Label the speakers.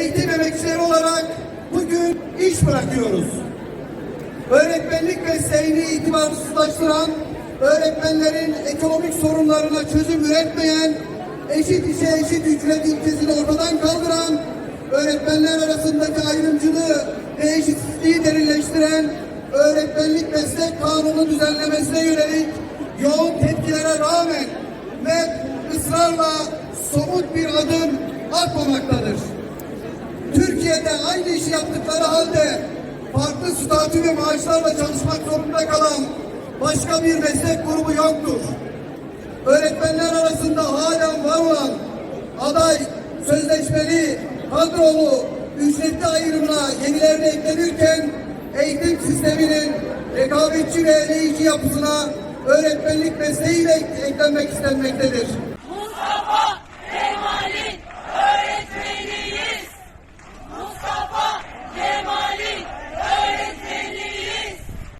Speaker 1: eğitim emekçileri olarak bugün iş bırakıyoruz. Öğretmenlik mesleğini itibarsızlaştıran, öğretmenlerin ekonomik sorunlarına çözüm üretmeyen, eşit işe eşit ücret ilkesini ortadan kaldıran, öğretmenler arasındaki ayrımcılığı ve eşitsizliği derinleştiren, öğretmenlik meslek kanunu düzenlemesine yönelik yoğun tepkilere rağmen ve ısrarla somut bir adım atmamaktadır. Türkiye'de aynı işi yaptıkları halde farklı statü ve maaşlarla çalışmak zorunda kalan başka bir meslek grubu yoktur. Öğretmenler arasında halen var olan aday, sözleşmeli, kadrolu, ücretli ayrımına yenilerini eklenirken eğitim sisteminin rekabetçi ve eleyici yapısına öğretmenlik mesleğiyle eklenmek istenmektedir.